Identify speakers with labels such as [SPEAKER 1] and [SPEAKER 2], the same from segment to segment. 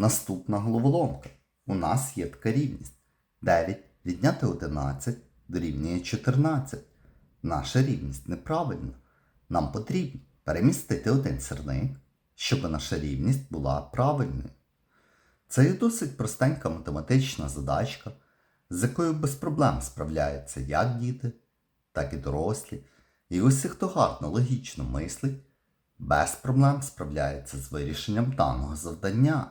[SPEAKER 1] Наступна головоломка. У нас є така рівність. 9 відняти 11 дорівнює 14. Наша рівність неправильна. Нам потрібно перемістити один сірник, щоб наша рівність була правильною. Це є досить простенька математична задачка, з якою без проблем справляються як діти, так і дорослі. І усі, хто гарно логічно мислить, без проблем справляється з вирішенням даного завдання.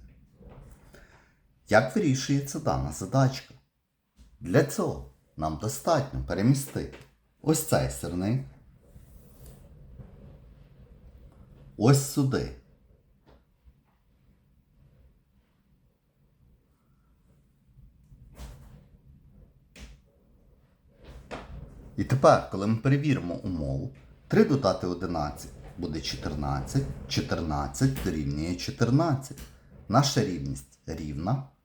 [SPEAKER 1] Як вирішується дана задачка? Для цього нам достатньо перемістити ось цей сирник ось сюди. І тепер, коли ми перевіримо умову, 3 додати 11 буде 14, 14 дорівнює 14. Наша рівність рівна,